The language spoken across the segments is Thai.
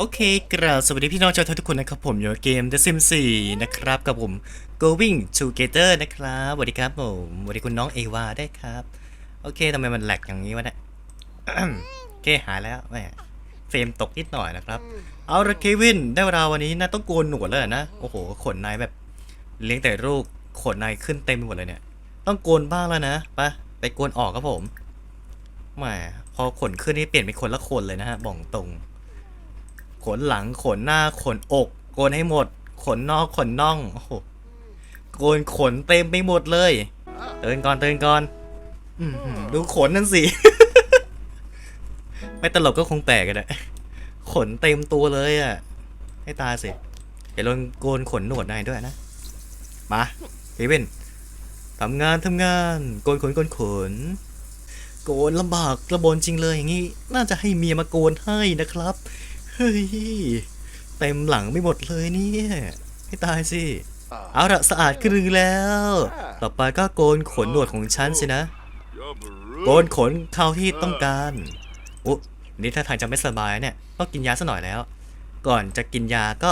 โอเคกราบสวัสดีพี่น้องชาวไทยทุกคนนะครับผมอยู่กับเกม The Sims 4 นะครับกับผม Going Together นะครับสวัสดีครับผมสวัสดีคุณน้องเอวาได้วยครับ โอเคทำไมมันแหลกอย่างนี้วะเนี่ยโอเคหายแล้วแหมเฟรมตกนิดหน่อยนะครับ เอาละเควิน ได้เวลาวันนี้นะต้องโกนหนวดแล้วนะ โอ้โห ขนนายแบบ เลี้ยงแต่ลูกขนนายขึ้นเต็มไปหมดเลยเนี่ย ต้องโกนบ้างแล้วนะไปไปโกนออกครับผมแหมพอขนขึ้นนี่เปลี่ยนเป็นคนละคนเลยนะฮะบอกตรง ขนหลังขนหน้าขนอก โกนให้หมด ขนนอกขนน่องโอ้โหโกนขนเต็มไปหมดเลยเตือนก่อนเตือนก่อนอดูขนนั่นสิ ไม่ตลกก็คงแปลกกันอะขนเต็มตัวเลยอะ ให้ตาสิเดี๋ยวลองโกนขนหนวดนายด้วยนะ มาเควินทำงานทำงานโกนขนโกนขนโกนลำบากระบนจริงเลยอย่างนี้ น่าจะให้เมียมาโกนให้นะครับ เฮ้ย เต็มหลังไม่หมดเลยเนี่ยให้ตายสิ เอาละสะอาดขึ้นแล้ว ต่อไปก็โกนขนหนวดของฉันสินะ โกนขนเข้าที่ต้องการอุ๊นี่ถ้าทางจะไม่สบายเนี่ยต้องกินยาซะหน่อยแล้ว ก่อนจะกินยาก็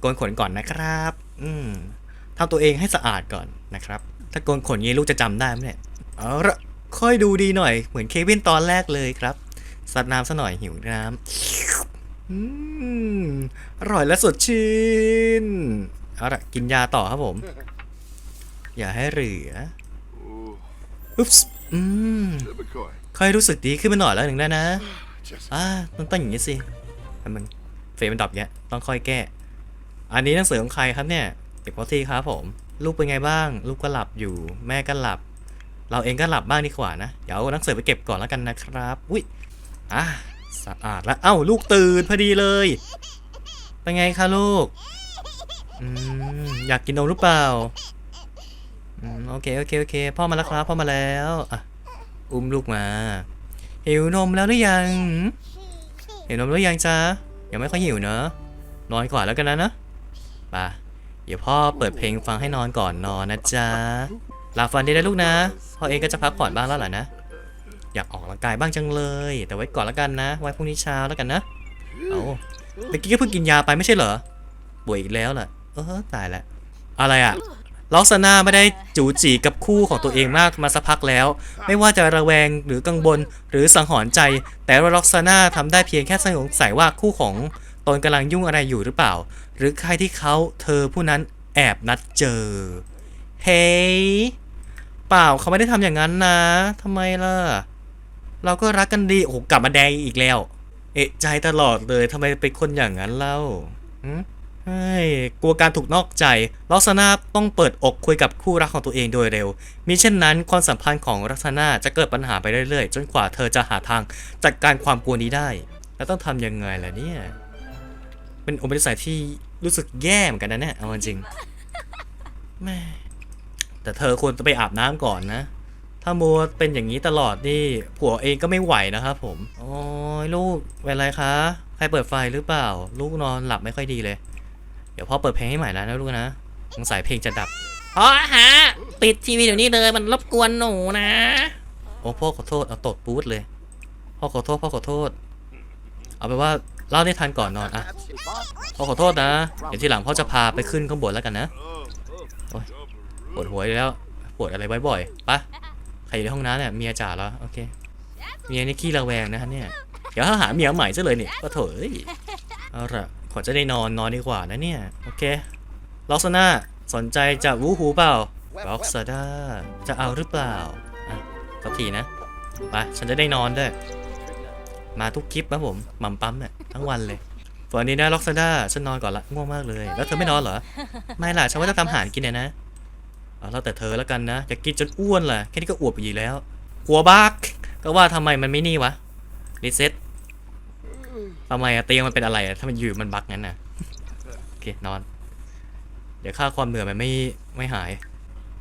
โกนขนก่อนนะครับ อืมทำตัวเองให้สะอาดก่อนนะครับ ถ้าโกนขนงี้ลูกจะจำได้ไหมเนี่ยเอาละค่อยดูดีหน่อย เหมือนเควินตอนแรกเลยครับสัดน้ำซะหน่อยหิวน้ำ อืมอร่อยและสดชื่นเอาละกินยาต่อครับผม อย่าให้เหลืออุ๊บส์อืม McCoy. ค่อยรู้สึกดีขึ้นมาหน่อยแล้วหนึ่งได้นะ Just อ่ามันต้องอย่างนี้สิทำมึงเฟรมมันดับเงี้ยต้องค่อยแก้ อันนี้หนังสือของใครครับเนี่ยเก็บเข้าที่ครับผม ลูกเป็นไงบ้าง ลูกก็หลับอยู่ แม่ก็หลับ เราเองก็หลับบ้างดีกว่านะ เดี๋ยวเอาหนังสือไปเก็บก่อนแล้วกันนะครับ อุ้ยอะ สะอาดแล้วเอ้าลูกตื่นพอดีเลย เป็นไงคะลูกอืมอยากกินนมหรือเปล่าอืมโอเคโอเคโอเคพ่อมาแล้วครับพ่อมาแล้วอะอุ้มลูกมาหิวนมแล้วหรือยังหิวนมหรือยังจ๊ะยังไม่ค่อยหิวเนอะนอนก่อนแล้วกันนะนะไปเดี๋ยวพ่อเปิดเพลงฟังให้นอนก่อนนอนนะจ๊ะหลับฝันดีนะลูกนะพ่อเองก็จะพักผ่อนบ้างแล้วแหละนะ อยากออกกำลังกายบ้างจังเลย แต่ไว้ก่อนแล้วกันนะ ไว้พรุ่งนี้เช้าแล้วกันนะ เอาเมื่อกี้ก็เพิ่งกินยาไปไม่ใช่เหรอป่วยอีกแล้วล่ะเออตายแล้วอะไรอะล็อกซาน่าไม่ได้จูจีกับคู่ของตัวเองมากมาสักพักแล้ว ไม่ว่าจะระแวงหรือกังวลหรือสังหรณ์ใจ แต่ว่าล็อกซาน่าทำได้เพียงแค่สงสัยว่าคู่ของตนกำลังยุ่งอะไรอยู่หรือเปล่า หรือใครที่เขาเธอผู้นั้นแอบนัดเจอ เฮ้ยเปล่าเขาไม่ได้ทำอย่างนั้นนะทำไมล่ะ เราก็รักกันดีโอ้โหกลับมาแดงอีกแล้ว เอะใจตลอดเลยทำไมเป็นคนอย่างนั้นเล่าหืมเฮ้กลัวการถูกนอกใจลักษณะต้องเปิดอกคุยกับคู่รักของตัวเองโดยเร็ว มิเช่นนั้นความสัมพันธ์ของลักษณะจะเกิดปัญหาไปเรื่อยๆ จนกว่าเธอจะหาทางจัดการความกลัวนี้ได้ แล้วต้องทำยังไงล่ะเนี่ย เป็นอุปนิสัยที่รู้สึกแย่เหมือนกันนะเนี่ยเอาจริงแม่แต่เธอควรจะไปอาบน้ำก่อนนะ ถ้ามัวเป็นอย่างนี้ตลอดนี่ผัวเองก็ไม่ไหวนะครับผมโอ้ยลูกเป็นไรคะ ใครเปิดไฟหรือเปล่า ลูกนอนหลับไม่ค่อยดีเลย เดี๋ยวพ่อเปิดเพลงให้ใหม่แล้วนะลูกนะสงสัยเพลงจะดับพ่อฮะปิดทีวีเดี๋ยวนี้เลยมันรบกวนหนูนะ โอ้พ่อขอโทษเอาตดปูดเลย พ่อขอโทษพ่อขอโทษ เอาไปว่าเล่าได้ทันก่อนนอนอะพ่อขอโทษนะ เดี๋ยวทีหลังพ่อจะพาไปขึ้นข้างบนแล้วกันนะปวดหัวแล้วปวดอะไรบ่อยๆปะ ใครอยู่ในห้องน้ำเนี่ยเมียจ๋าแล้วโอเคเมียนี่ขี้ระแวงนะฮะเนี่ยเดี๋ยวถ้าหาเมียใหม่ซะเลยเนี่ยก็เถอยเอาละขอจะได้นอนนอนดีกว่านะเนี่ยโอเคล็อกซาน่าสนใจจะวูหูเปล่าล็อกซาด้าจะเอาหรือเปล่าอะสักทีนะไปฉันจะได้นอนด้วยมาทุกคลิปนะผมมัมปั๊มเนี่ยทั้งวันเลยฝันนี้นะล็อกซาด้าฉันนอนก่อนละง่วงมากเลย แล้วเธอไม่นอนเหรอ ไม่ล่ะฉันว่าจะทำอาหารกินเนี่ยนะ แล้วแต่เธอแล้วกันนะจะกินจนอ้วนแหละแค่นี้ก็อวบไปอยู่แล้วกลัวบักก็ว่าทำไมมันไม่นี่วะรีเซ็ตทำไมอะเตียงมันเป็นอะไรอะถ้ามันอยู่มันบักงั้นน่ะโอเคนอน เดี๋ยวค่าความเหนื่อยมันไม่ไม่หาย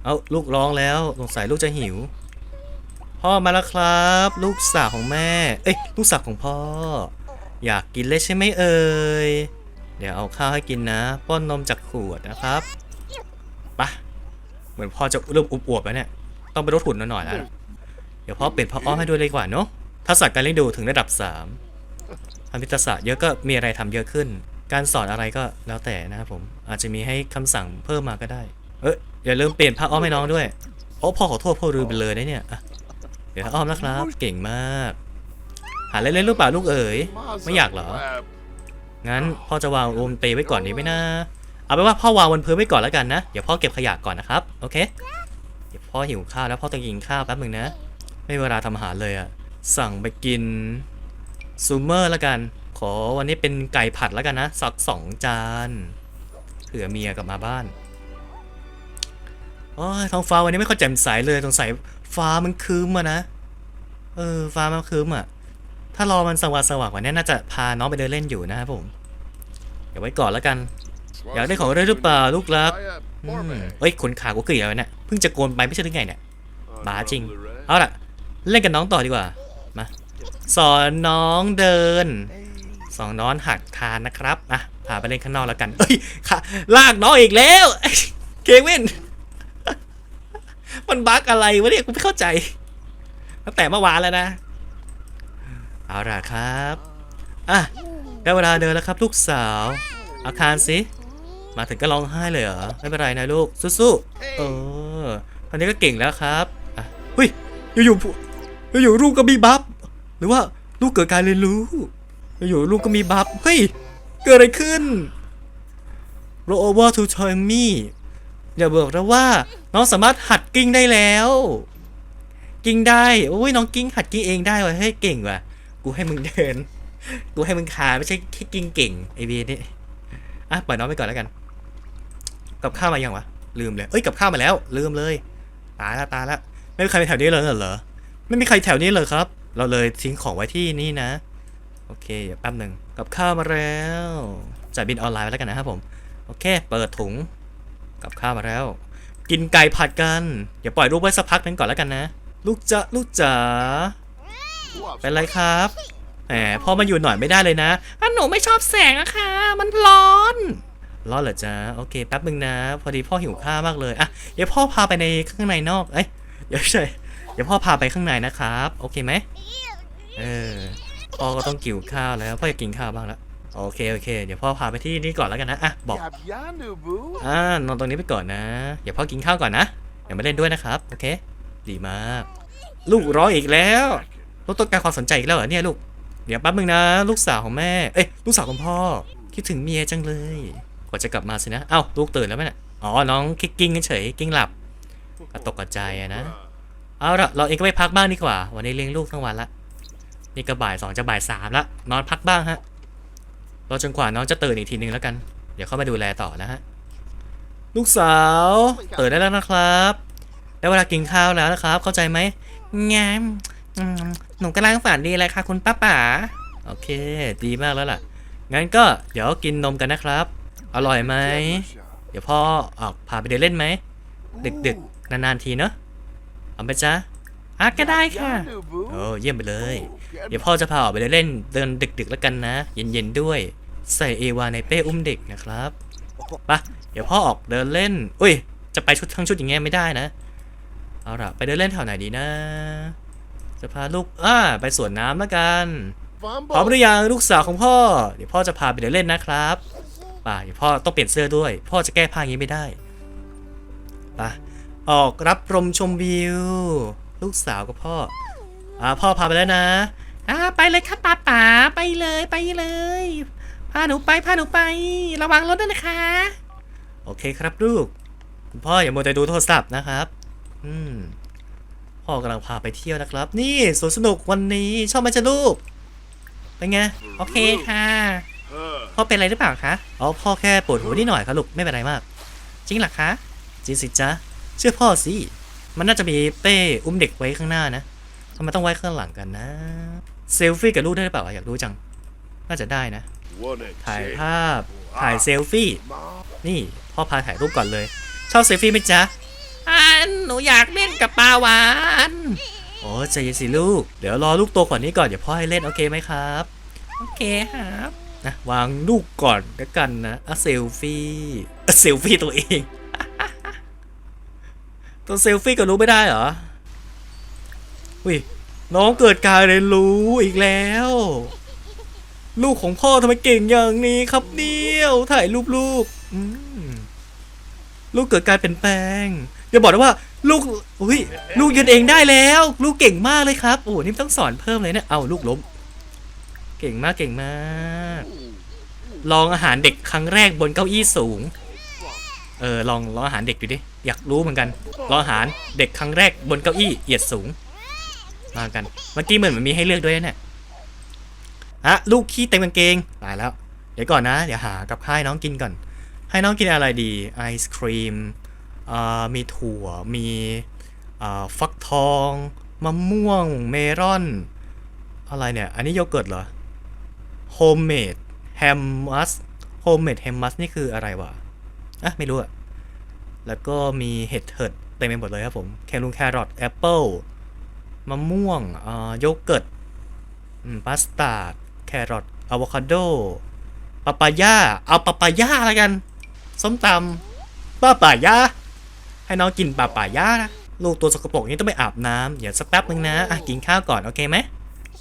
เอาลูกร้องแล้วสงสัยลูกจะหิว พ่อมาแล้วครับ ลูกสาวของแม่ เอ้ยลูกสาวของพ่อ อยากกินเลยใช่ไหมเอ่ยเดี๋ยวเอาข้าวให้กินนะ ป้อนนมจากขวดนะครับ เหมือนพ่อจะเริ่มอุบอวบแล้วเนี่ย ต้องไปลดหุ่นหน่อยแล้ว เดี๋ยวพ่อเปลี่ยนพ่ออ้อมให้ด้วยเลยกว่าเนาะ ทักษะการเลี้ยงดูถึงระดับ3ทคณิตศาสตร์เยอะก็มีอะไรทำเยอะขึ้น การสอนอะไรก็แล้วแต่นะครับผม อาจจะมีให้คำสั่งเพิ่มมาก็ได้ เอ้ยอย่าลืมเปลี่ยนผ้าอ้อมให้น้องด้วย โอ้พ่อขอโทษพ่อลืมไปเลยนะเนี่ยเดี๋ยวผ้าอ้อมนะครับ เก่งมาก หาเล่นๆลูกเปล่าลูกเอ๋ย ไม่อยากเหรอ งั้นพ่อจะวางโอมเปไว้ก่อนดีไหมนะ เอาเป็นว่าพ่อวางบนพื้นไว้ก่อนแล้วกันนะ เดี๋ยวพ่อเก็บขยะก่อนนะครับ โอเค เดี๋ยวพ่อหิวข้าวแล้วพ่อต้องกินข้าวแป๊บหนึ่งนะ ไม่มีเวลาทำอาหารเลยอะสั่งไปกินซูเมอร์แล้วกัน ขอวันนี้เป็นไก่ผัดแล้วกันนะสักสองจานเผื่อเมียกลับมาบ้านโอ้ยท้องฟ้าวันนี้ไม่ค่อยแจ่มใสเลยสงสัยฟ้ามันคืมอะนะ เออ ฟ้ามันคืมอะถ้ารอมันสว่างสว่างๆกว่านี้น่าจะพาน้องไปเดินเล่นอยู่นะครับผม เดี๋ยวไว้ก่อนแล้วกัน อยากได้ของอะไรหรือเปล่าลูกรักอืมเฮ้ยขนขากูเกลียวเนี่ยเพิ่งจะโกนไปไม่ใช่หรือไงเนี่ยบ้าจริง เอาล่ะ เล่นกับน้องต่อดีกว่า มา สอนน้องเดิน สอนน้องหักคานนะครับ อะ พาไปเล่นข้างนอกแล้วกันเฮ้ยขาลากน้องอีกแล้ว เควิน มันบั๊กอะไรวะเนี่ย กูไม่เข้าใจ ตั้งแต่เมื่อวานแล้วนะ เอาล่ะครับ อะ ได้เวลาเดินแล้วครับ ลูกสาว อาคารสิ มาถึงก็ร้องไห้เลยเหรอ ไม่เป็นไรนะลูก สู้ๆ เออ ตอนนี้ก็เก่งแล้วครับอะเฮ้ย อยู่ๆผู้อยู่ๆลูกก็มีบัฟ หรือว่าลูกเกิดการเรียนรู้ อยู่ๆลูกก็มีบัฟ เฮ้ย เกิดอะไรขึ้น roll over to Tommy อย่าบอกนะว่า น้องสามารถหัดกิ้งได้แล้ว กิ้งได้ โอ้ยน้องกิ้งหัดกิ้งเองได้ว่ะ เฮ้ยเก่งว่ะ กูให้มึงเดิน กูให้มึงคานไม่ใช่แค่กิ้งเก่งไอเบียนี่อะปล่อยน้องไปก่อนแล้วกัน กับข้าวมายังวะ ลืมเลย เอ้ย กับข้าวมาแล้ว ลืมเลย ตายละตายละ ไม่มีใครไปแถวนี้เลยเหรอ ไม่มีใครแถวนี้เลยครับ เราเลยทิ้งของไว้ที่นี่นะ โอเคเดี๋ยวแป๊บหนึ่งกับข้าวมาแล้ว จ่ายบินออนไลน์ไปแล้วกันนะครับผม โอเค เปิดถุง กับข้าวมาแล้ว กินไก่ผัดกัน เดี๋ยวปล่อยรูปไว้สักพักหนึงก่อนแล้วกันนะ ลูกจะลูกจ๋า เป็นไรครับ แหมพ่อมาอยู่หน่อยไม่ได้เลยนะอะหนูไม่ชอบแสงอะค่ะ มันร้อน รอดเหรอจ๊ะโอเคแป๊บนึงนะ พอดีพ่อหิวข้าวมากเลยอะเดี๋ยวพ่อพาไปในข้างในนอกเอ้ยเดี๋ยวไม่ใช่เดี๋ยวพ่อพาไปข้างในนะครับ โอเคไหมเออพ่อก็ต้องกิวข้าวแล้วพ่ออยากกินข้าวบ้างแล้วโอเคโอเค เดี๋ยวพ่อพาไปที่นี่ก่อนแล้วกันนะอะบอกอ่านอนตรงนี้ไปก่อนนะเดี๋ยวพ่อกินข้าวก่อนนะเดี๋ยวมาเล่นด้วยนะครับโอเค ดีมาก ลูกร้องอีกแล้วลูกต้องการความสนใจอีกแล้วเหรอเนี่ยลูกเดี๋ยวแป๊บนึงนะ ลูกสาวของแม่เอ้ยลูกสาวของพ่อคิดถึงเมียจังเลย กว่าจะกลับมาสินะ เอ้าลูกตื่นแล้วไหมเนี่ยอ๋อ น้องคิกกิ้งเฉยกิ้งหลับกระตกกระจอะนะ เอาละเราเองก็ไปพักบ้างดีกว่า วันนี้เลี้ยงลูกทั้งวันละ นี่ก็บ่ายสองจะบ่ายสามละ นอนพักบ้างฮะ รอจนกว่าน้องจะตื่นอีกทีนึงแล้วกัน เดี๋ยวเข้ามาดูแลต่อนะฮะ ลูกสาวตื่นได้แล้วนะครับ ได้เวลากินข้าวแล้วนะครับ เข้าใจไหมงามอืมหนูกำลังฝันดีเลยค่ะคุณป้าป๋า โอเค ดีมากแล้วล่ะ งั้นก็เดี๋ยวกินนมกันนะครับ อร่อยไหม เดี๋ยวพ่อออกพาไปเดินเล่นไหม ดึกๆ นานๆทีเนอะเอาไปจ้ะอะก็ได้ค่ะ โอ้เยี่ยมไปเลย เดี๋ยวพ่อจะพาออกไปเดินเล่น เดินดึกๆแล้วกันนะ เย็นๆด้วย ใส่เอวาในเป้อุ้มเด็กนะครับไปะเดี๋ยวพ่อออกเดินเล่น อุ้ย จะไปชุดทั้งชุดอย่างเงี้ยไม่ได้นะ เอาล่ะ ไปเดินเล่นแถวไหนดีนะ จะพาลูกอ่าไปสวนน้ำแล้วกันพร้อมหรือยังลูกสาวของพ่อ เดี๋ยวพ่อจะพาไปเดินเล่นนะครับ ป่าพ่อต้องเปลี่ยนเสื้อด้วย พ่อจะแก้ผ้าอย่างนี้ไม่ได้ปะออกรับลมชมวิว ลูกสาวกับพ่ออ่าพ่อพาไปแล้วนะอ่าไปเลยค่ะป้าป๋าไปเลยไปเลยพาหนูไปพาหนูไประวังรถด้วยนะคะ โอเคครับลูกคุณพ่ออย่ามัวแต่ดูโทรศัพท์นะครับ อืมพ่อกำลังพาไปเที่ยวนะครับ นี่สวนสนุกวันนี้ชอบไหมจ๊ะลูกเป็นไงโอเคค่ะ พ่อเป็นอะไรหรือเปล่าคะอ๋อพ่อแค่ปวดหัวนิดหน่อยครับลูกไม่เป็นไรมาก จริงเหรอคะจริงสิจ๊ะเชื่อพ่อสิมันน่าจะมีเป้อุ้มเด็กไว้ข้างหน้านะทำไมต้องไว้ข้างหลังกันนะเซลฟี่กับลูกได้หรือเปล่าอยากรู้จัง น่าจะได้นะ ถ่ายภาพถ่ายเซลฟี่ นี่พ่อพาถ่ายรูปก่อนเลย ชอบเซลฟี่ไหมจ๊ะอ่าหนูอยากเล่นกับปลาหวานโอ้ใจเย็นสิลูก เดี๋ยวรอลูกโตกว่านี้ก่อนเดี๋ยวพ่อให้เล่นโอเคไหมครับ โอเคครับ นะวางลูกก่อนแล้วกันนะอะเซลฟี่อะเซลฟี่ตัวเอง ตัวเซลฟี่กับรู้ไม่ได้เหรออุ้ยน้องเกิดการเรียนรู้อีกแล้ว ลูกของพ่อทำไมเก่งอย่างนี้ครับเดียวถ่ายรูปลูกลูกเกิดการเปลี่ยนแปลงอย่าบอกนะว่าลูกอุ้ยลูกยืนเองได้แล้ว ลูกเก่งมากเลยครับโอ้โหนี่ต้องสอนเพิ่มเลยเนี่ยเอาลูกล้ม เก่งมากเก่งมาก ลองอาหารเด็กครั้งแรกบนเก้าอี้สูง เออลองลองอาหารเด็กดูดิ อยากรู้เหมือนกัน ลองอาหารเด็กครั้งแรกบนเก้าอี้เหยียดสูง มากัน เมื่อกี้เหมือนมันมีให้เลือกด้วยเนี่ยอะลูกขี้เต็มกางเกง ตายแล้ว เดี๋ยวก่อนนะ เดี๋ยวหากับข้าวให้น้องกินก่อน ให้น้องกินอะไรดี ไอศครีมอ่ามีถั่ว มีอ่าฟักทอง มะม่วง เมลอน อะไรเนี่ย อันนี้โยเกิร์ตเหรอ โฮมเมดแฮมมัสโฮมเมดแฮมมัสนี่คืออะไรวะอะไม่รู้อะแล้วก็มีเห็ดเถิดเต็มไปหมดเลยครับผมแครุงแครอทแอปเปิลมะม่วงอ่าโยเกิร์ตพาสต้าแครอทอะโวคาโดปาปายาเอาปาปายาแล้วกันส้มตำปาปายาให้น้องกินปาปายานะลูกตัวสกปรกนี้ต้องไปอาบน้ำเดี๋ยวสักแป๊บนึงนะอะกินข้าวก่อนโอเคไหม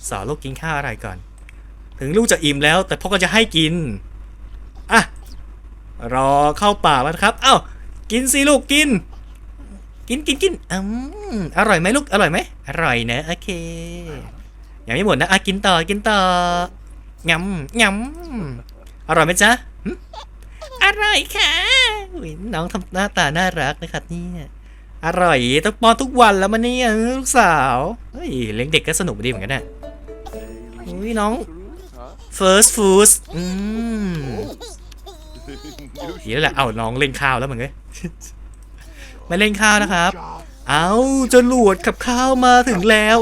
สอนลูกกินข้าวอะไรก่อน ถึงลูกจะอิ่มแล้ว แต่พ่อก็จะให้กิน อะ รอเข้าป่าแล้วนครับ เอ้า กินสิลูกกิน กินกินกินอืมอร่อยไหมลูก อร่อยไหม อร่อยนะโอเค ยังไม่หมดนะ อะ กินต่อ กินต่องำงำอร่อยไหมจ๊ะอร่อยค่ะ น้องทำหน้าตาน่ารักนะครับเนี่ยอร่อยต้องป้อนทุกวันแล้วมันเนี่ยลูกสาว เฮ้ยเลี้ยงเด็กก็สนุกดีเหมือนกันนะอุ้ยน้อง first food อืมเดี๋ยวแหละเอาน้องเล่นข้าวแล้วมึงเอ้ยไม่เล่นข้าวนะครับ เอาจรวดขับข้าวมาถึงแล้ว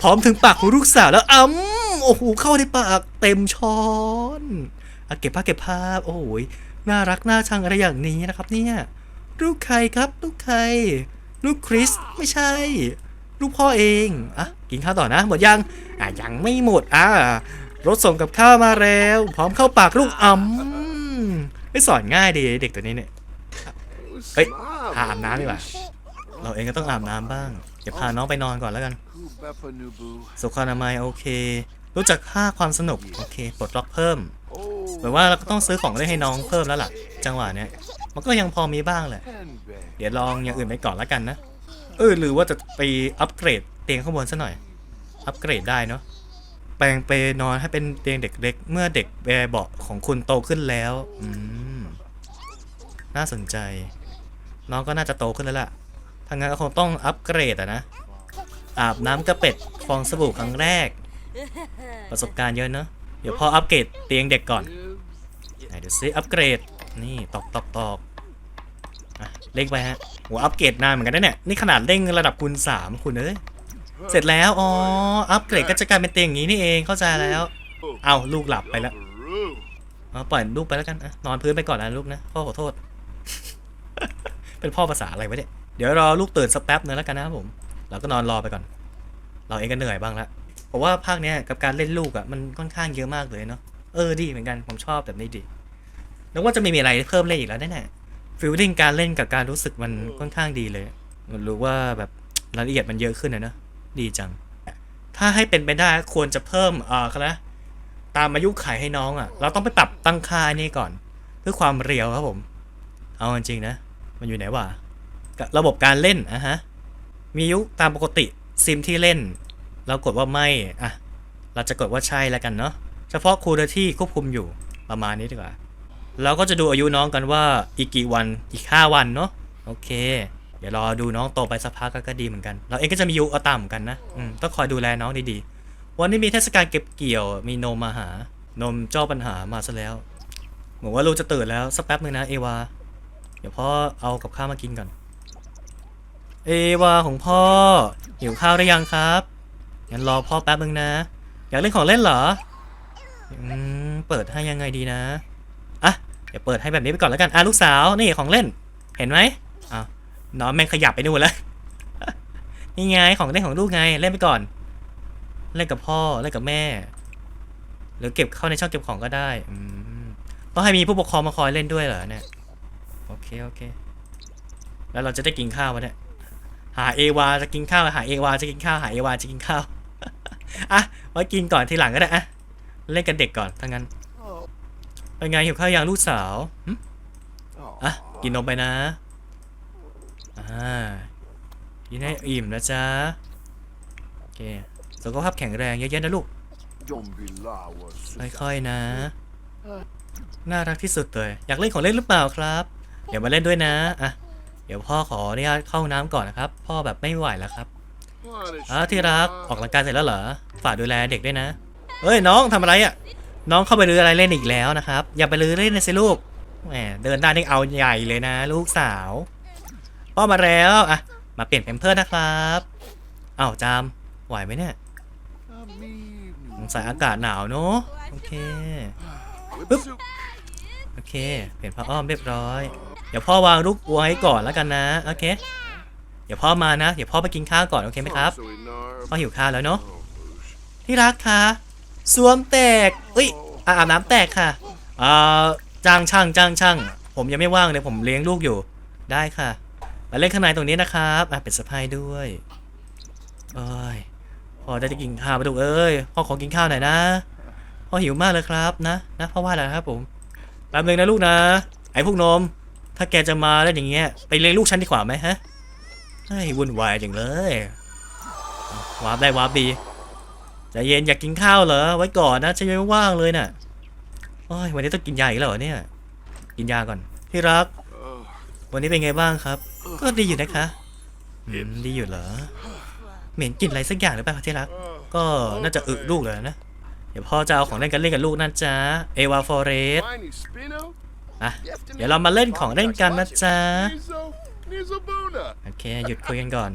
พร้อมถึงปากของลูกสาวแล้วอ้ำโอ้โหเข้าในปากเต็มช้อนอะเก็บภาพเก็บภาพ โอ้โหน่ารักน่าชังอะไรอย่างนี้นะครับ เนี่ยลูกใครครับ ลูกใคร ลูกคริสไม่ใช่ ลูกพ่อเองอะกินข้าวต่อนะ หมดยังอะยังไม่หมดอะ รถส่งกับข้าวมาแล้ว พร้อมเข้าปากลูกอ้ำไม่สอนง่ายดีเด็กตัวนี้เนี่ยเฮ้ยพาอาบน้ำดีกว่าเราเองก็ต้องอาบน้ำบ้างเดี๋ยวพาน้องไปนอนก่อนแล้วกันสุขอนามัยโอเค รู้จักค่าความสนุกโอเคปลดล็อกเพิ่มเหมือนว่าเราก็ต้องซื้อของเล่นให้น้องเพิ่มแล้วล่ะ จังหวะเนี้ยมันก็ยังพอมีบ้างแหละ เดี๋ยวลองอย่างอื่นไปก่อนแล้วกันนะ เออหรือว่าจะไปอัปเกรดเตียงข้างบนซะหน่อย อัปเกรดได้เนาะ แปลงเปนอนให้เป็นเตียงเด็กเล็ก เมื่อเด็กแบเบาะของคุณโตขึ้นแล้ว อืม น่าสนใจ น้องก็น่าจะโตขึ้นแล้วล่ะทางงานก็คงต้องอัปเกรดอะนะ อาบน้ำกระเป็ดฟองสบู่ครั้งแรก ประสบการณ์เยอะเนอะเดี๋ยวพออัปเกรดเตียงเด็กก่อนไหนดูซิอัปเกรด นี่ตอกตอกตอกอเล่งไปฮะโหอัปเกรดนานเหมือนกันนะเนี่ย นี่ขนาดเร่งระดับคูณสามคุณเอ้ย เสร็จแล้ว อ๋อ อัปเกรดก็จะกลายเป็นเตียงอย่างนี้นี่เองเข้าใจแล้ว เอาลูกหลับไปแล้วเอาปล่อยลูกไปแล้วกันนอนพื้นไปก่อนนะลูกนะ พ่อขอโทษ เป็นพ่อภาษาอะไรวะเนี่ย เดี๋ยวรอลูกตื่นสักแป๊บนึงแล้วกันนะครับผม เราก็นอนรอไปก่อน เราเองก็เหนื่อยบ้างละเพราะว่าภาคเนี้ยกับการเล่นลูกอะมันค่อนข้างเยอะมากเลยเนาะ เออดีเหมือนกันผมชอบแบบนี้ดีแล้วว่าจะไม่มีอะไรเพิ่มเล่นอีกแล้วแน่ๆฟิลลิ่งการเล่นกับการรู้สึกมันค่อนข้างดีเลย รู้ว่าแบบรายละเอียดมันเยอะขึ้นนะเนอะ ดีจัง ถ้าให้เป็นไปได้ควรจะเพิ่มเอ่อเขาเรียกนะตามอายุขัยให้น้องอะ่ะ เราต้องไปปรับตั้งค่านี่ก่อน เพื่อความเรียวครับผม เอาจริงๆนะ มันอยู่ไหนวะกะระบบการเล่นอะฮะ มีอายุตามปกติซิมที่เล่น เรากดว่าไม่อะเราจะกดว่าใช่แล้วกันเนาะเฉพาะครูที่ควบคุมอยู่ประมาณนี้ดีกว่า เราก็จะดูอายุน้องกันว่าอีกกี่วันอีก 5 วันเนาะโอเค เดี๋ยวรอดูน้องโตไปสักพักก็ดีเหมือนกัน เราเองก็จะมีอายุเอาต่ำกันนะอืมต้องคอยดูแลน้องดีๆ วันนี้มีเทศกาลเก็บเกี่ยว มีนมมาหา นมเจ้าปัญหามาซะแล้วบอกว่าลูกจะตื่นแล้วสักแป๊บนึงนะเอวา เดี๋ยวพ่อเอากับข้าวมากินก่อน เอวาของพ่อหิวข้าวหรือยังครับงั้นรอพ่อแป๊บนึงนะ อยากเล่นของเล่นเหรออืมเปิดให้ยังไงดีนะอะเดี๋ยวเปิดให้แบบนี้ไปก่อนแล้วกันอะลูกสาวนี่ของเล่น เห็นไหมอ้าว น้องแม่งขยับไปนู่นแล้วนี่ไงของเล่นของลูกไงเล่นไปก่อน เล่นกับพ่อเล่นกับแม่ หรือเก็บเข้าในช่องเก็บของก็ได้อืมต้องให้มีผู้ปกครองมาคอยเล่นด้วยเหรอเนี่ยโอเคโอเค แล้วเราจะได้กินข้าววะเนี่ยหาเอวาจะกินข้าวหาเอวาจะกินข้าวหาเอวาจะกินข้าวอะไว้กินก่อนทีหลังก็ได้อะเล่นกับเด็กก่อนถ้างั้นเป็นไงหิวข้าวยังลูกสาวหึอะกินนมไปนะ อ่ากินให้อิ่มนะจ๊ะ โอเคสุขภาพแข็งแรงเยอะๆนะลูก ค่อยๆนะ น่ารักที่สุดเลย อยากเล่นของเล่นหรือเปล่าครับ เดี๋ยวมาเล่นด้วยนะ อะ เดี๋ยวพ่อขออนุญาตเข้าห้องน้ำก่อนนะครับ พ่อแบบไม่ไหวแล้วครับอ้าวที่รัก ออกกำลังกายเสร็จแล้วเหรอ ฝากดูแลเด็กด้วยนะ เฮ้ยน้องทำอะไรอะ น้องเข้าไปรื้ออะไรเล่นอีกแล้วนะครับ อย่าไปรื้อเล่นนะสิลูก แหมเดินได้นี่เอาใหญ่เลยนะ ลูกสาว พ่อมาแล้วอะมาเปลี่ยนแพมเพิร์สนะครับอ้าวจามไหวไหมเนี่ยสงสัยอากาศหนาวเนอะโอเคปึ๊บโอเค เปลี่ยนผ้าอ้อมเรียบร้อย เดี๋ยวพ่อวางลูกไว้ก่อนแล้วกันนะโอเค เดี๋ยวพ่อมานะ เดี๋ยวพ่อไปกินข้าวก่อนโอเคไหมครับพ่อหิวข้าวแล้วเนาะที่รักคะสวมแตกอุ้ยอาบน้ำแตกค่ะอ่อจ้างช่างจ้างช่าง ผมยังไม่ว่างเลยผมเลี้ยงลูกอยู่ได้ค่ะ มาเล่นข้างในตรงนี้นะครับอะเป็นสะพายด้วยเอ้ยพอได้จะกินข้าวไปดูเอ้ยพ่อขอกินข้าวหน่อยนะพ่อหิวมากเลยครับนะนะพ่อว่าแล้วนะครับผมแป๊บนึงนะลูกนะ ไอ้พวกนม ถ้าแกจะมาแล้วอย่างเงี้ยไปเลี้ยงลูกฉันดีกว่าไหมฮะเฮ้ยวุ่นวายจังเลยวาร์ปได้วาร์ปดีใจเย็นอยากกินข้าวเหรอไว้ก่อนนะฉันยังว่างเลยน่ะโอ้ยวันนี้ต้องกินยาอีกแล้วเหรอเนี่ย กินยาก่อนที่รัก วันนี้เป็นไงบ้างครับ ก็ดีอยู่นะคะอืมดีอยู่เหรอ เหม็นกลินอะไรสักอย่างหรือเปล่าที่รัก ก็น่าจะอึลูกเลยนะ เดี๋ยวพ่อจะเอาของเล่นกันเล่นกับลูกนะจ๊ะ เอวาฟอเรส อะ เดี๋ยวเรามาเล่นของเล่นกันนะจ๊ะ โอเค หยุดคุยกันก่อน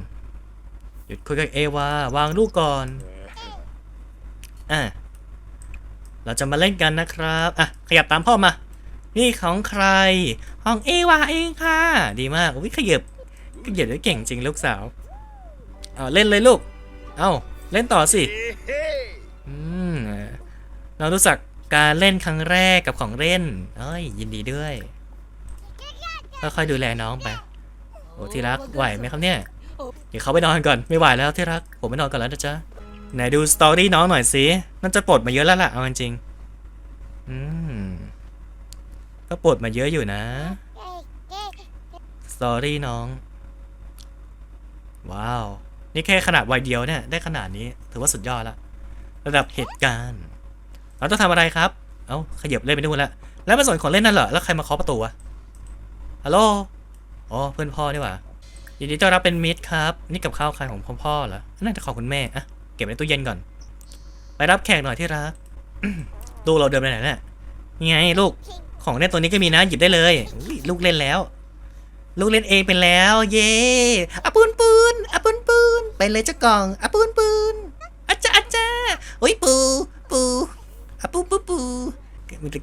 หยุดคุยกับเอวาวางลูกก่อน อะ เราจะมาเล่นกันนะครับ อะ ขยับตามพ่อมา นี่ของใคร ของเอวาเองค่ะ ดีมากวิขยับขยับได้เก่งจริงลูกสาวเอาเล่นเลยลูก เอาเล่นต่อสิ อืม เรารู้จักการเล่นครั้งแรกกับของเล่น เอ้ย ยินดีด้วย ค่อยๆดูแลน้องไป โอ้ที่รัก ไหวไหมครับเนี่ย เดี๋ยวเขาไปนอนก่อน ไม่ไหวแล้วที่รัก ผมไปนอนก่อนแล้วนะจ๊ะ ไหนดูสตอรี่น้องหน่อยสิน่าจะปลดมาเยอะแล้วล่ะ เอาจริงอืม ก็ปลดมาเยอะอยู่นะ สตอรี่น้อง ว้าว นี่แค่ขนาดวัยเดียวเนี่ย ได้ขนาดนี้ ถือว่าสุดยอดละ ระดับเหตุการณ์ เราต้องทำอะไรครับ เอ้า ขยับเล่นไปนู่นละ แล้วมาสนของเล่นนั่นเหรอ แล้วใครมาเคาะประตูวะ ฮัลโหล อ๋อ เพื่อนพ่อนี่หว่ายินดีต้อนรับเป็นมิตรครับ นี่กับข้าวใครของพ่อพ่อเหรอ น่าจะของคุณแม่อะเก็บไว้ในตู้เย็นก่อน ไปรับแขกหน่อยที่รัก ลูกเราเดินไปไหนเนี่ยนี่ไงลูก ของเล่นตัวนี้ก็มีนะหยิบได้เลยลูกเล่นแล้ว ลูกเล่นเองเป็นแล้ว เย่อะปูนปูนอะปูนปูนไปเลยเจ้ากล่องอะปูนปูนอาจ้าอาจ้าโอ้ยปูปูอะปูปูปู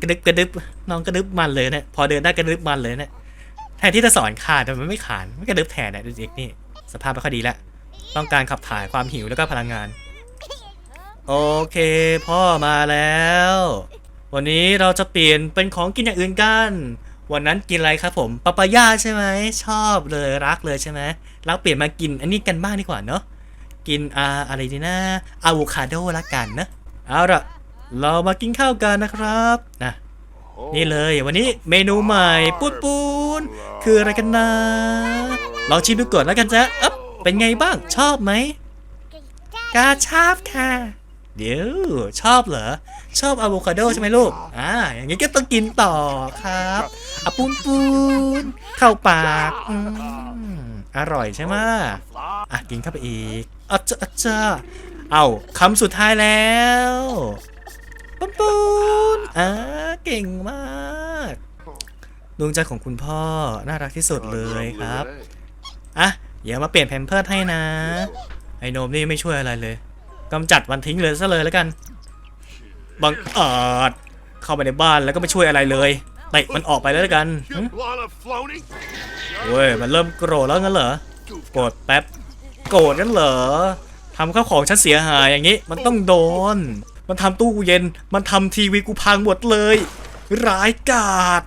กระดึบกระดึบน้องกระดึบมันเลยเนี่ยพอเดินได้กระดึบมันเลยเนี่ยแทนที่จะสอนขาดแต่มันไม่ขาดไม่กระดึบแทนเนี่ยดูเด็กนี่สภาพไม่ค่อยดีแล้วต้องการขับถ่ายความหิวแล้วก็พลังงาน โอเค พ่อมาแล้ว วันนี้เราจะเปลี่ยนเป็นของกินอย่างอื่นกัน วันนั้นกินอะไรครับผมปาปายาใช่ไหมชอบเลยรักเลยใช่ไหมเราเปลี่ยนมากินอันนี้กันบ้างดีกว่าเนาะกินอาอะไรดีนะอะโวคาโดละกันนะเอาละเรามากินข้าวกันนะครับนะนี่เลยวันนี้เมนูใหม่ปูนปูนคืออะไรกันนะลองชิมดูก่อนแล้วกันจ้ะอ๊บเป็นไงบ้างชอบไหมกาชอบค่ะ เดี๋ยวชอบเหรอ ชอบอะโวคาโดใช่ไหมลูก อ่า อย่างนี้ก็ต้องกินต่อครับอะปูนปูนเข้าปากอืมอร่อยใช่ไหมอะกินเข้าไปอีกอะจ้าอะจ้าเอาคำสุดท้ายแล้วปุ้นปูนอ่าเก่งมากดวงใจของคุณพ่อน่ารักที่สุดเลยครับ อะเดี๋ยวมาเปลี่ยนแพมเพิร์สให้นะ ไอ้โนมนี่ไม่ช่วยอะไรเลย กำจัดวันทิ้งเลยซะเลยแล้วกัน บังเอิญเข้าไปในบ้านแล้วก็ไม่ช่วยอะไรเลยเตะมันออกไปแล้วกันเว้ยมันเริ่มโกรธแล้วงั้นเหรอ โกรธแป๊บ โกรธงั้นเหรอทำข้าวของฉันเสียหายอย่างนี้ มันต้องโดน มันทำตู้เย็น มันทำทีวีกูพังหมดเลย ร้ายกาจ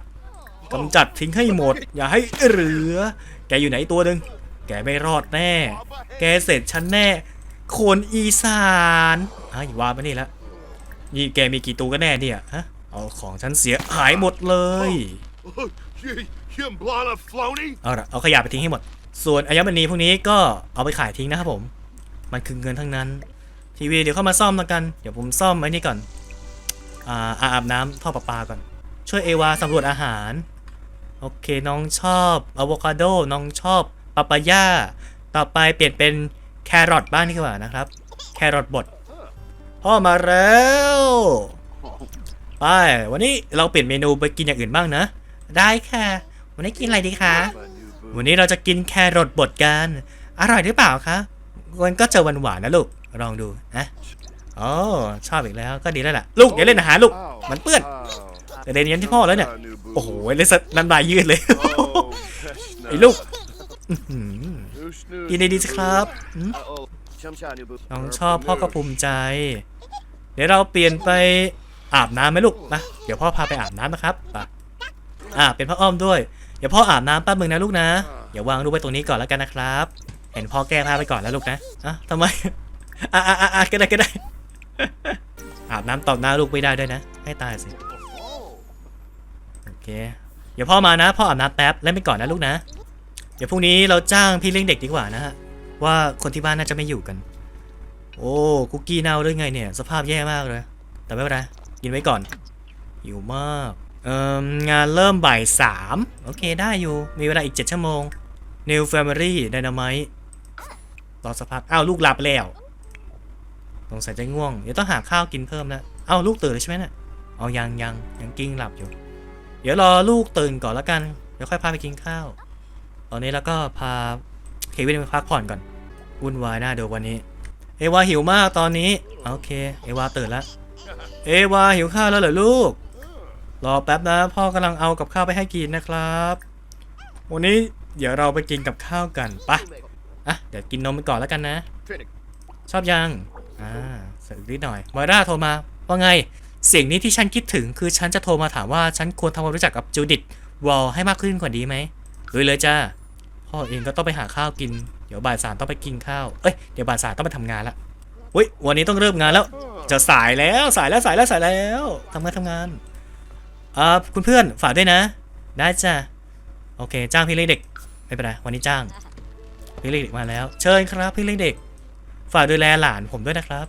กำจัดทิ้งให้หมด อย่าให้เหลือ แกอยู่ไหนตัวหนึ่งแกไม่รอดแน่ แกเสร็จฉันแน่ คนอีสานอะอย่าวามานี่ละนี่แกมีกี่ตัวกันแน่เนี่ยฮะเอาของฉันเสียหายหมดเลย you, you blonde flony? เอาละเอาขยะไปทิ้งให้หมด ส่วนอายมณีพวกนี้ก็เอาไปขายทิ้งนะครับผม มันคือเงินทั้งนั้น ทีวีเดี๋ยวเข้ามาซ่อมแล้วกัน เดี๋ยวผมซ่อมไอ้นี่ก่อน อ่าอาบน้ำท่อประปาก่อน ช่วยเอวาสำรวจอาหาร โอเคน้องชอบอะโวคาโดน้องชอบปาปายาต่อไปเปลี่ยนเป็น แครอทบ้างดีกว่านะครับ แครอทบดพ่อมาแล้วไปวันนี้เราเปลี่ยนเมนูไปกินอย่างอื่นบ้างนะ ได้ค่ะ วันนี้กินอะไรดีคะวันนี้เราจะกินแครอทบดกัน อร่อยหรือเปล่าคะมันก็จะหวานหวานๆนะลูกลองดูนะอ๋อชอบอีกแล้วก็ดีแล้วล่ะ ลูกอย่าเล่นอาหารลูกมันเปื้อนแต่เดนยันที่พ่อแล้วเนี่ย โอ้โหเล่นสน้ำลายยืดเลยไอ้ลูก อินดีๆสิครับน้องชอบพ่อก็ภูมิใจ เดี๋ยวเราเปลี่ยนไปอาบน้ำไหมลูกมาเดี๋ยวพ่อพาไปอาบน้ำนะครับไปอ่าเป็นพ่ออ้อมด้วย เดี๋ยวพ่ออาบน้ำแป๊บนึงนะลูกนะเดี๋ยววางลูกไว้ตรงนี้ก่อนแล้วกันนะครับ เห็นพ่อแก้ผ้าไปก่อนแล้วลูกนะอะทำไมอะอะอะอะก็ได้ก็ได้ อาบน้ำตอบหน้าลูกไม่ได้ด้วยนะ ให้ตายสิ โอเค เดี๋ยวพ่อมานะ พ่ออาบน้ำแป๊บเล่นไปก่อนนะลูกนะ เดี๋ยวพรุ่งนี้เราจ้างพี่เลี้ยงเด็กดีกว่านะฮะ ว่าคนที่บ้านน่าจะไม่อยู่กัน โอ้คุกกี้เน่าด้วยไงเนี่ย สภาพแย่มากเลย แต่ไม่เป็นไรกินไว้ก่อนหิวมากเอ่องานเริ่มบ่ายสามโอเคได้อยู่ มีเวลาอีก 7 ชั่วโมง New Family Dynamite รอสักพักอ้าวลูกหลับแล้วสงสัยจะง่วง เดี๋ยวต้องหาข้าวกินเพิ่มนะอ้าวลูกตื่นแล้วใช่ไหมเนี่ยเอายังยังยังกิ้งหลับอยู่ เดี๋ยวรอลูกตื่นก่อนแล้วกัน เดี๋ยวค่อยพาไปกินข้าว อนนี้แล้วก็พาเควินไปพักผ่อนก่อนวุ่นวายหน้าเดี๋ยววันนี้ เอวาหิวมากตอนนี้ โอเค เอวาตื่นแล้ว เอวาหิวข้าวแล้วเหรอลูก รอแป๊บนะ พ่อกำลังเอากับข้าวไปให้กินนะครับ วันนี้เดี๋ยวเราไปกินกับข้าวกันปะอะ เดี๋ยวกินนมไปก่อนแล้วกันนะ ชอบยัง อ่าสร็จนิดหน่อยมอยร่าโทรมา ว่าไง เสียงนี้ที่ฉันคิดถึงคือฉันจะโทรมาถามว่าฉันควรทำความรู้จักกับจูดิตวอลให้มากขึ้นกว่านี้ไหมลุยเลยจ้า พ่อเองก็ต้องไปหาข้าวกิน เดี๋ยวบ่ายสามต้องไปกินข้าว เอ้ย เดี๋ยวบ่ายสามต้องไปทำงานละอุ้ย วันนี้ต้องเริ่มงานแล้ว จะสายแล้วสายแล้วสายแล้วสายแล้วทำงานทำงานอ่าคุณเพื่อนฝากด้วยนะ ได้จ้ะ โอเค จ้างพี่เลี้ยงเด็ก ไม่เป็นไร วันนี้จ้าง พี่เลี้ยงเด็กมาแล้ว เชิญครับ พี่เลี้ยงเด็ก ฝากดูแลหลานผมด้วยนะครับ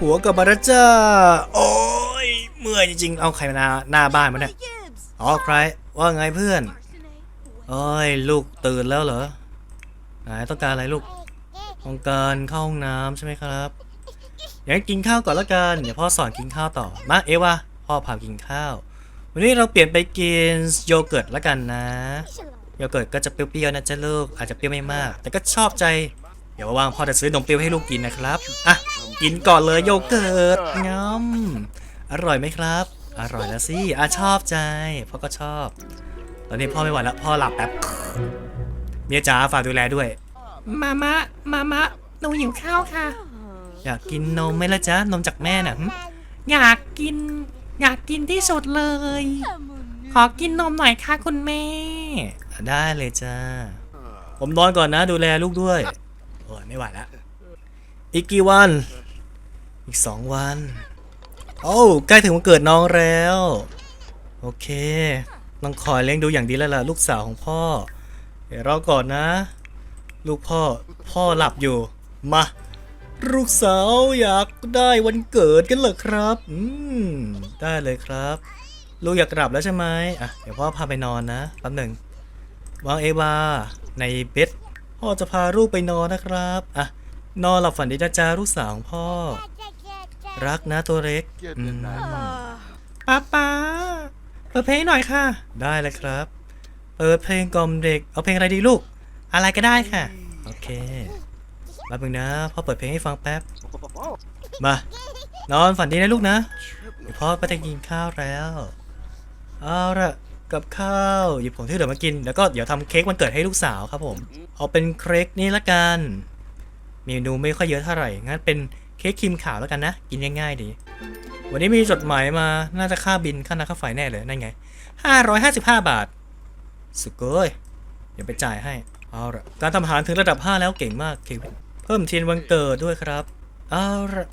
หัวกับมาแล้วจ้า โอ้ย เมื่อยจริงๆ เอาใครมาหน้าหน้าบ้านมาเนี่ย อ๋อใคร ว่าไงเพื่อนเอ้ย ลูกตื่นแล้วเหรอ ไหนต้องการอะไรลูก ต้องการเข้าห้องน้ำใช่ไหมครับอย่างนั้นกินข้าวก่อนละกัน เดี๋ยวพ่อสอนกินข้าวต่อ มาเอวาพ่อพากินข้าว วันนี้เราเปลี่ยนไปกินโยเกิร์ตละกันนะ โยเกิร์ตก็จะเปรี้ยวๆนะจ๊ะลูก อาจจะเปรี้ยวไม่มาก แต่ก็ชอบใจ เดี๋ยวว่างพ่อจะซื้อนมเปรี้ยวให้ลูกกินนะครับ อะ กินก่อนเลยโยเกิร์ตงำอร่อยไหมครับ อร่อยแล้วสิอะชอบใจพ่อก็ชอบ ตอนนี้พ่อไม่ไหวแล้วพ่อหลับแป๊บเมียจ๋าฝากดูแลด้วย มามะ มามะหนูหิวข้าวค่ะ อยากกินนมไหมล่ะจ๊ะนมจากแม่น่ะหึอยากกิน อยากกินที่สุดเลย ขอกินนมหน่อยค่ะคุณแม่ ได้เลยจ้าผมนอนก่อนนะ ดูแลลูกด้วย โอ้ยไม่ไหวแล้วอีกกี่วัน อีกสองวัน โอ้าใกล้ถึงวันเกิดน้องแล้ว โอเคต้องคอยเลี้ยงดูอย่างดีแล้วล่ะลูกสาวของพ่อ เดี๋ยวรอก่อนนะ ลูกพ่อพ่อหลับอยู่ มา ลูกสาวอยากได้วันเกิดกันเหรอครับ อืม ได้เลยครับ ลูกอยากกลับแล้วใช่ไหมอะ เดี๋ยวพ่อพาไปนอนนะแป๊บหนึ่งวางเอวาในเบ็ดพ่อจะพาลูกไปนอนนะครับ อะ นอนหลับฝันดีนะจ๊ะลูกสาวของพ่อ รักนะตัวเล็ก Get อื the ม knife. ป้าป๊าเปิดเพลงหน่อยค่ะ ได้เลยครับ เปิดเพลงกล่อมเด็ก เอาเพลงอะไรดีลูก อะไรก็ได้ค่ะ โอเคแป๊บนึงนะพ่อเปิดเพลงให้ฟังแป๊บ มา นอนฝันดีนะลูกนะเดี๋ยวพ่อไปจะกินข้าวแล้วเอาละกับข้าวหยิบของที่เหลือมากิน แล้วก็เดี๋ยวทำเค้กวันเกิดให้ลูกสาวครับผม เอาเป็นเค้กนี่ละกัน เมนูไม่ค่อยเยอะเท่าไหร่งั้นเป็น เค้กครีมขาวแล้วกันนะ กินง่ายๆดี วันนี้มีจดหมายมา น่าจะค่าบินค่าน้ำค่าไฟแน่เลย นั่นไง 555 บาท สุดเกยเดี๋ยวไปจ่ายให้ เอาละการทำอาหารถึงระดับ 5 แล้วเก่งมากเควินเพิ่มเทียนวันเกิดด้วยครับ เอาละ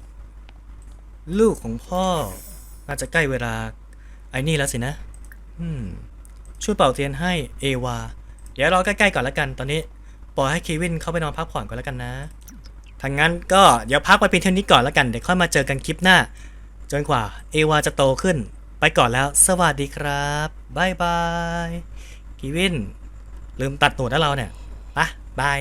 ลูกของพ่อ น่าจะใกล้เวลา ไอ้นี่แล้วสินะ อืม ช่วยเป่าเทียนให้เอวา เดี๋ยวรอใกล้ๆก่อนแล้วกัน ตอนนี้ปล่อยให้เควินเข้าไปนอนพักผ่อนก่อนแล้วกันนะ ถ้างั้นก็เดี๋ยวพักไปเพียงเท่านี้ก่อนแล้วกัน เดี๋ยวค่อยมาเจอกันคลิปหน้า จนกว่าเอวาจะโตขึ้น ไปก่อนแล้ว สวัสดีครับบายบายกิวิน ลืมตัดหนวดแล้วเราเนี่ยปะบาย